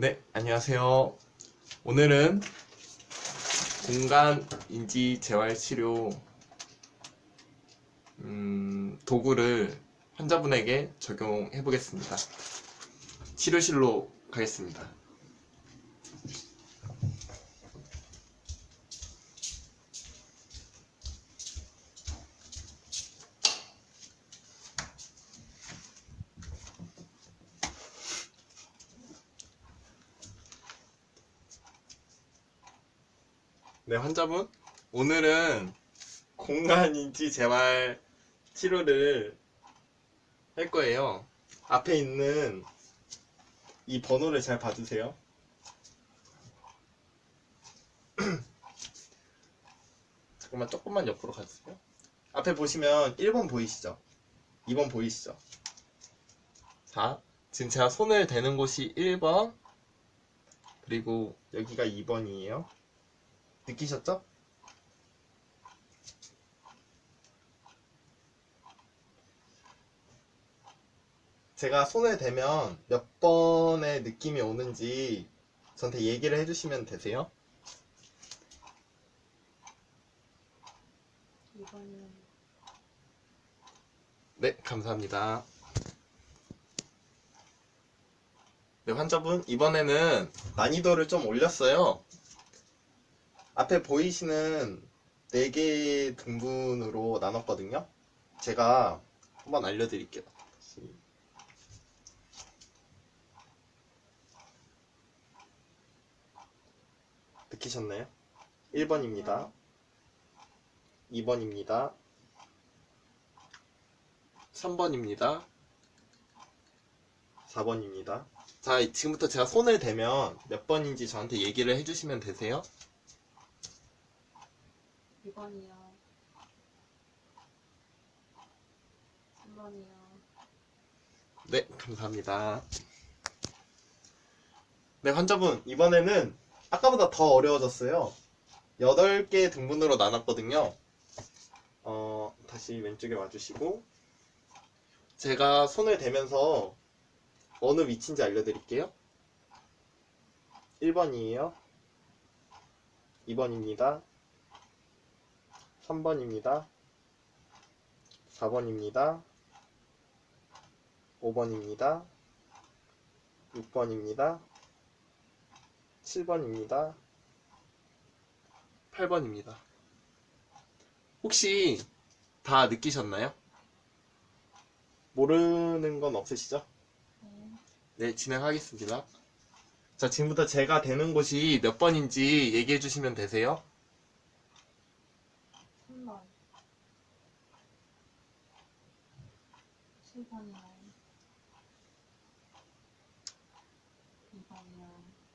네, 안녕하세요. 오늘은 공간 인지 재활 치료 음, 도구를 환자분에게 적용해 보겠습니다. 치료실로 가겠습니다. 네, 환자분. 오늘은 공간인지 재활 치료를 할 거예요. 앞에 있는 이 번호를 잘 봐주세요. 잠깐만 조금만 옆으로 가주세요. 앞에 보시면 1번 보이시죠? 2번 보이시죠? 자, 지금 제가 손을 대는 곳이 1번, 그리고 여기가 2번이에요. 느끼셨죠? 제가 손을 대면 몇 번의 느낌이 오는지 저한테 얘기를 해주시면 되세요. 네, 감사합니다. 네, 환자분, 이번에는 난이도를 좀 올렸어요. 앞에 보이시는 4개의 등분으로 나눴거든요. 제가 한번 알려드릴게요. 느끼셨나요? 1번입니다. 2번입니다. 3번입니다. 4번입니다. 자, 지금부터 제가 손을 대면 몇 번인지 저한테 얘기를 해주시면 되세요. 2번이요. 3번이요. 네, 감사합니다. 네, 환자분, 이번에는 아까보다 더 어려워졌어요. 8개 등분으로 나눴거든요. 어, 다시 왼쪽에 와주시고, 제가 손을 대면서 어느 위치인지 알려드릴게요. 1번이에요. 2번입니다. 3번입니다. 4번입니다. 5번입니다. 6번입니다. 7번입니다. 8번입니다. 혹시 다 느끼셨나요? 모르는 건 없으시죠? 네. 네, 진행하겠습니다. 자, 지금부터 제가 되는 곳이 몇 번인지 얘기해 주시면 되세요. 3번. 7번이요. 2번